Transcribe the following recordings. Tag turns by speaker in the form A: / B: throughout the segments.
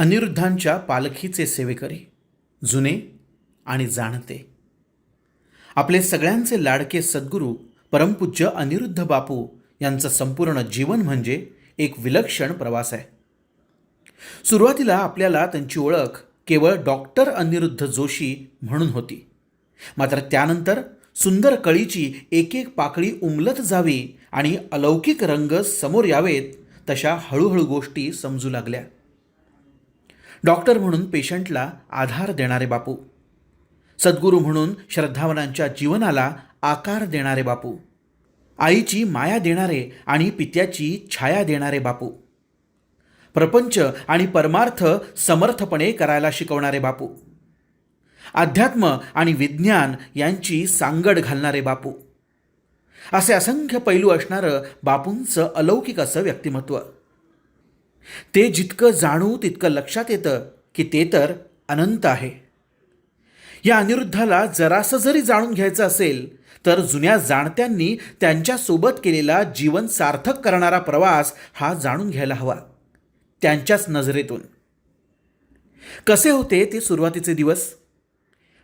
A: अनिरुद्धांच्या पालखीचे सेवेकरी जुने आणि जाणते. आपले सगळ्यांचे लाडके सद्गुरू परमपूज्य अनिरुद्ध बापू यांचं संपूर्ण जीवन म्हणजे एक विलक्षण प्रवास आहे. सुरुवातीला आपल्याला त्यांची ओळख केवळ डॉक्टर अनिरुद्ध जोशी म्हणून होती. मात्र त्यानंतर सुंदर कळीची एक एक पाकळी उमलत जावी आणि अलौकिक रंग समोर यावेत तशा हळूहळू गोष्टी समजू लागल्या. डॉक्टर म्हणून पेशंटला आधार देणारे बापू. सद्गुरू म्हणून श्रद्धावनांच्या जीवनाला आकार देणारे बापू. आईची माया देणारे आणि पित्याची छाया देणारे बापू. प्रपंच आणि परमार्थ समर्थपणे करायला शिकवणारे बापू. अध्यात्म आणि विज्ञान यांची सांगड घालणारे बापू. असे असंख्य पैलू असणारं बापूंचं अलौकिक असं व्यक्तिमत्व. ते जितकं जाणू तितकं लक्षात येतं की ते तर अनंत आहे. या अनिरुद्धाला जरासं जरी जाणून घ्यायचं असेल तर जुन्या जाणत्यांनी त्यांच्यासोबत केलेला जीवन सार्थक करणारा प्रवास हा जाणून घ्यायला हवा त्यांच्याच नजरेतून. कसे होते ते सुरुवातीचे दिवस?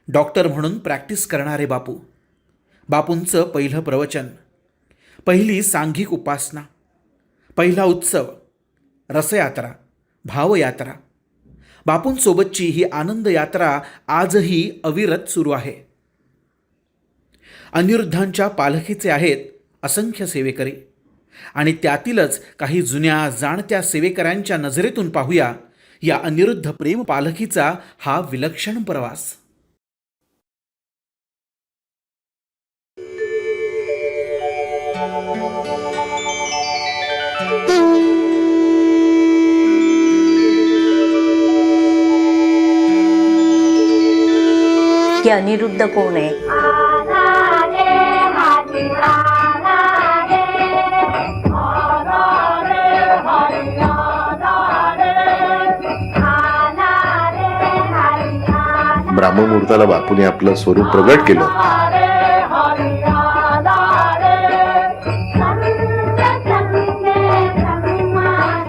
A: डॉक्टर म्हणून प्रॅक्टिस करणारे बापू. बापूंचं पहिलं प्रवचन पहिली सांघिक उपासना पहिला उत्सव. रसयात्रा भावयात्रा. बापूंसोबतची ही आनंद यात्रा आजही अविरत सुरू आहे. अनिरुद्धांच्या पालखीचे आहेत असंख्य सेवेकरी. आणि त्यातीलच काही जुन्या जाणत्या सेवेकऱ्यांच्या नजरेतून पाहूया या अनिरुद्ध प्रेम पालखीचा हा विलक्षण प्रवास.
B: की अनिरुद्ध कोण आहे?
C: ब्राह्ममुहूर्ताला बापूने आपलं स्वरूप प्रगट केलं.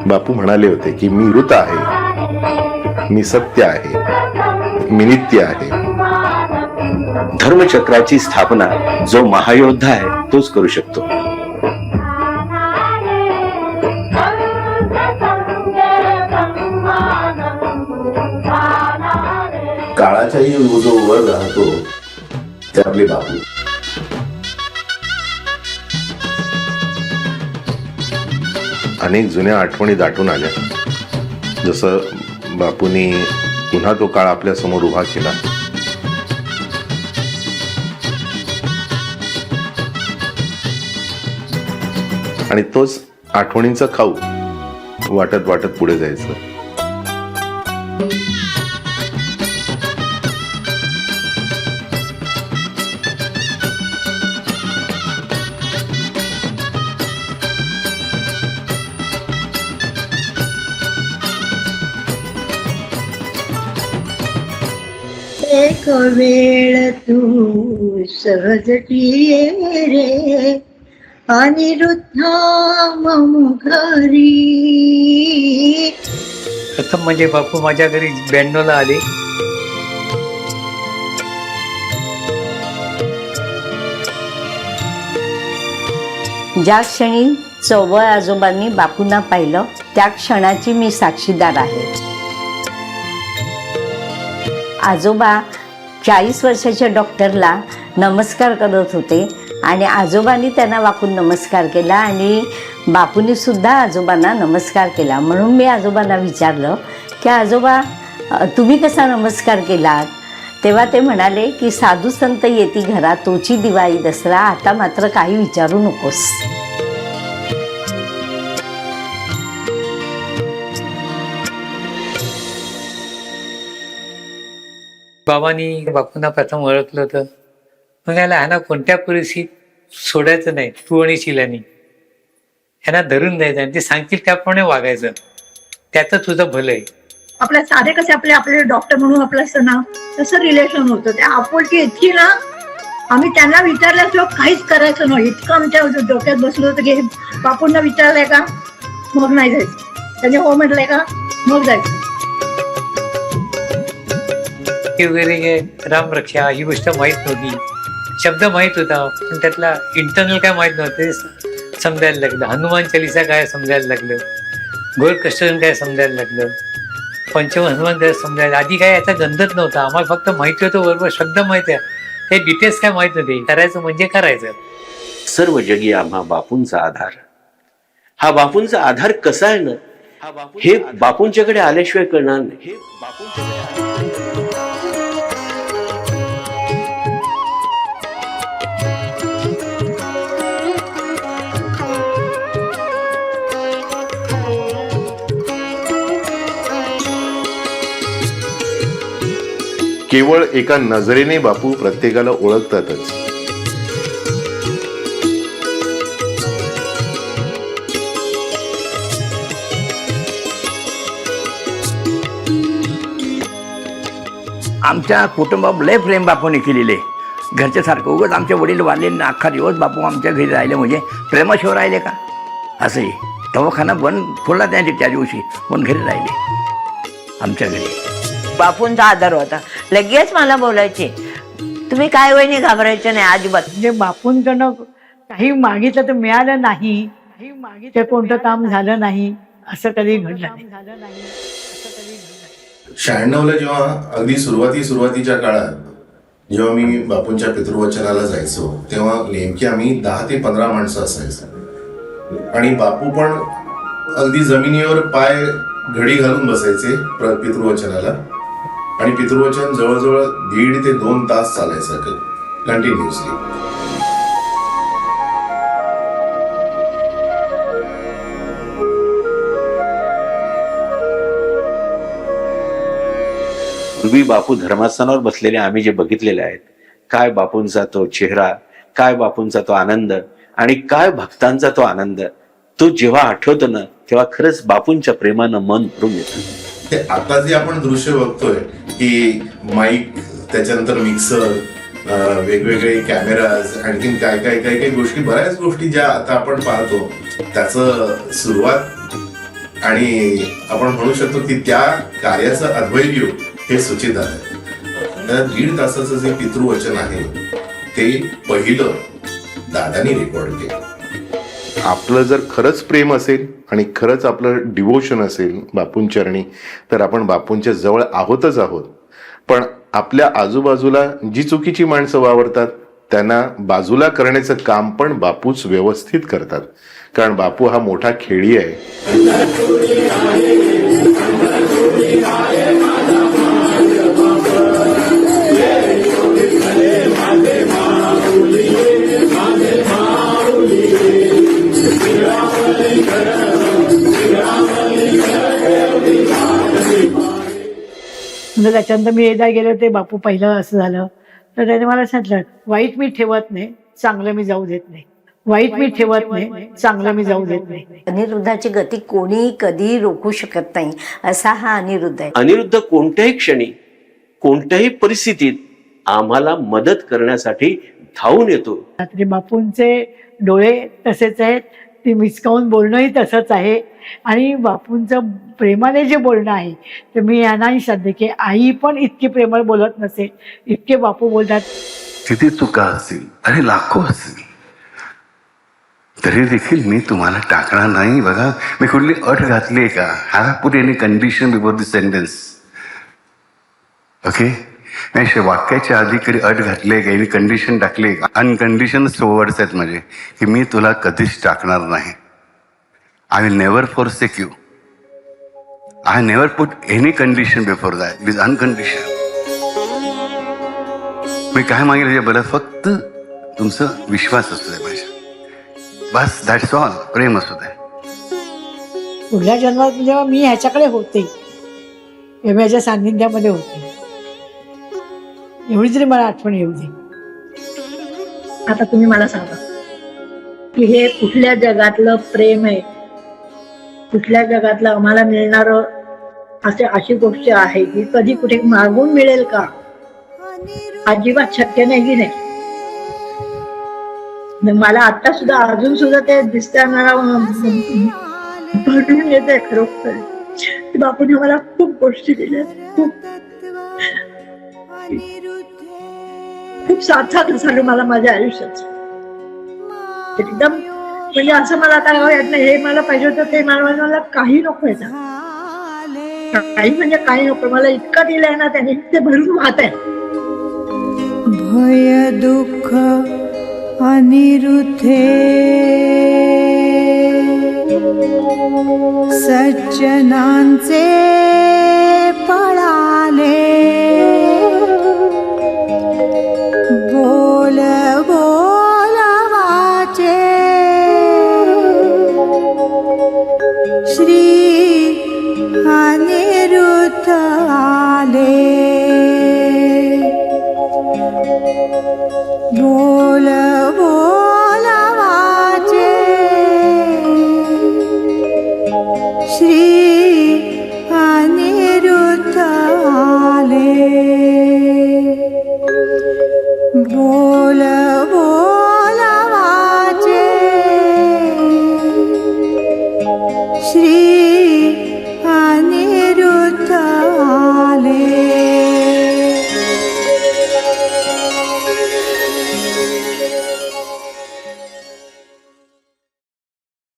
C: बापू म्हणाले होते की मी ऋत आहे मी सत्य आहे मी नित्य आहे.
D: धर्मचक्राची स्थापना जो महायोद्धा आहे तोच करू शकतो.
C: काळाच्याही जो वर राहतो ते आपले बापू. अनेक जुन्या आठवणी दाटून आल्या. जसं बापूंनी पुन्हा तो काळ आपल्यासमोर उभा केला. आणि तोच आठवणींचा खाऊ वाटत वाटत पुढे जायचं.
E: एक वेळ तू सहजटी ये रे. अनिरुद्धा मम घरी
F: प्रथम म्हणजे बापू माझ्या घरी ब्याण्णवला आले.
B: ज्या क्षणी चौवळ आजोबांनी बापूंना पाहिलं त्या क्षणाची मी साक्षीदार आहे. आजोबा चाळीस वर्षाच्या डॉक्टरला नमस्कार करत होते. आणि आजोबांनी त्यांना वाकून नमस्कार केला आणि बापूंनी सुद्धा आजोबांना नमस्कार केला. म्हणून मी आजोबांना विचारलं की आजोबा तुम्ही कसा नमस्कार केलात? तेव्हा ते म्हणाले की साधू संत येती घरा तोची दिवाळी दसरा आता मात्र काही विचारू नकोस.
F: बाबांनी बापूंना प्रथम ओळखलं होतं. म्हणाला ह्यांना कोणत्या परिस्थितीत सोडायचं नाही तू आणि शिलानी. ह्यांना धरून द्यायचं आणि ते सांगतील त्याप्रमाणे वागायचं. त्याचं तुझं भलं आहे.
E: आपल्या साधे कसे आपले आपले डॉक्टर म्हणून आपलं असतं ना तसं रिलेशन होतं. त्या आपुलकी इतकी ना आम्ही त्यांना विचारल्याशिवाय काहीच करायचं नाही. इतकं आमच्या डोक्यात बसलो होतं की बापूंना विचारलंय का? मग नाही जायचं. त्याने हो म्हटलंय का? मग जायचं.
F: की वगैरे हे रामरक्षा ही गोष्ट माहीत नव्हती. शब्द माहीत होता पण त्यातला इंटरनल काय माहीत नव्हतं समजायला लागलं. हनुमान चालिसा काय समजायला लागलं? गोल कष्टन काय समजायला लागलं? पंचम हनुमान काय समजायला आधी काय याचा गंधच नव्हता. आम्हाला फक्त माहिती होतं बरोबर शब्द माहिती आहे. हे डिटेल्स काय माहीत नव्हते करायचं म्हणजे करायचं.
D: सर्व जगी आम्हा बापूंचा आधार. हा बापूंचा आधार कसा आहे ना? हे बापूंच्याकडे आल्याशिवाय कळणार नाही. हे बापूंच्याकडे
C: केवळ एका नजरेने बापू प्रत्येकाला ओळखतातच.
G: आमच्या कुटुंबावर लय प्रेम बापूने केलेले. घरच्या सारखं उगाच आमच्या वडील वाढले ना अख्खा दिवस बापू आमच्या घरी राहिले म्हणजे प्रेमाशिवाय राहिले का? असंही. दवाखाना बंद फोडला त्यांच्या त्या दिवशी पण घरी राहिले. आमच्या घरी.
B: बापूंचा आदर होता. लगेच मला बोलायचे तुम्ही काय वहिनी घाबरायचं नाही अजिबात.
E: म्हणजे बापूंकडनं काही मागितलं तर मिळालं नाही काही मागितलं कोणतं काम झालं नाही असं कधी घडलं नाही.
H: शहाण्णवला जेव्हा अगदी सुरुवाती सुरुवातीच्या काळात जेव्हा मी बापूंच्या पितृवचनाला जायचो तेव्हा नेमकी आम्ही दहा ते पंधरा माणसं असायचो. आणि बापू पण अगदी जमिनीवर पाय घडी घालून बसायचे प्र- पितृवचनाला. आणि पितृवचन जवळजवळ दीड ते दोन तास चालायचं कंटिन्युअसली
D: पूर्वी बापू धर्मास्थानावर बसलेले आम्ही जे बघितलेले आहेत काय बापूंचा तो चेहरा काय बापूंचा तो आनंद आणि काय भक्तांचा तो आनंद तो जेव्हा आठवतो ना तेव्हा खरंच बापूंच्या प्रेमानं मन भरून येतं.
H: ते आता जे आपण दृश्य बघतोय की माईक त्याच्यानंतर मिक्सर वेगवेगळे कॅमेराज आणखीन काय काय काय काही गोष्टी बऱ्याच गोष्टी ज्या आता आपण पाहतो त्याचं सुरुवात आणि आपण म्हणू शकतो की त्या कार्याचं अद्वैर्य हे सूचित आहे. दीड तासाचं जे पितृवचन आहे ते पहिलं दादानी रेकॉर्ड केलं.
C: आपलं जर खरंच प्रेम असेल आणि खरंच आपलं डिवोशन असेल बापूंचरणी तर आपण बापूंच्या जवळ आहोतच आहोत. पण आपल्या आजूबाजूला जी चुकीची माणसं वावरतात त्यांना बाजूला करण्याचं काम पण बापूच व्यवस्थित करतात. कारण बापू हा मोठा खेळी आहे.
E: म्हणजे त्याच्यानंतर मी एकदा गेले होते बापू पहिलं असं झालं. तर त्याने मला सांगितलं वाईट मी ठेवत नाही चांगलं मी जाऊ देत नाही. वाईट मी ठेवत नाही चांगलं मी जाऊ देत नाही.
B: अनिरुद्धाची गती कोणी कधी रोखू शकत नाही असा हा अनिरुद्ध आहे.
D: अनिरुद्ध कोणत्याही क्षणी कोणत्याही परिस्थितीत आम्हाला मदत करण्यासाठी धावून येतो.
E: रात्री बापूंचे डोळे तसेच आहेत ते मिचकावून बोलणंही तसंच आहे. आणि बापूंचं प्रेमाने जे बोलणं आहे तर मी यांनाही श्रद्धे की आई पण इतकी प्रेमळ बोलत नसेल इतके बापू बोलतात.
I: किती चुका असतील अरे लाखो असतील. तरी देखील मी तुम्हाला टाकणार नाही बघा. मी कुठली अट घातली आहे का? Have put any condition before the sentence okay नाही वाक्याच्या आधी कधी अट घातली काही एनी कंडिशन टाकली अनकंडिशन वर्ड्स आहेत माझे की मी तुला कधीच टाकणार नाही. I will never forsake you I never put any condition before that with uncondition मी काय मागेल बरं? फक्त तुमचं विश्वास असू दे माझ्या. बस दॅट्स ऑल प्रेम असू दे.
E: पुढल्या जन्मात जेव्हा मी ह्याच्याकडे होते माझ्या सान्निध्यामध्ये होते. एवढी तरी मला आठवण येऊ दे.
J: आता तुम्ही मला सांगा की हे कुठल्या जगातलं प्रेम आहे? कुठल्या जगातलं आम्हाला मिळणार असे अशी गोष्ट आहे की कधी कुठे मागून मिळेल का? अजिबात शक्य नाही की नाही. मला आता सुद्धा अजून सुद्धा ते दिसताना भरून येत आहे खरोखर. बापूने मला खूप गोष्टी दिल्या खूप.
E: खूप सार्थक झालं मला माझ्या आयुष्यात. एकदम म्हणजे असं मला आता वाटत हे मला पाहिजे होतं ते मला मला काही नको याचा काही म्हणजे काही नको मला इतकं दिलंय ना त्याने ते भरून वाहत आहे.
K: भय दुःख अनिरुथे. सज्जनांचे पळा Боля, боля.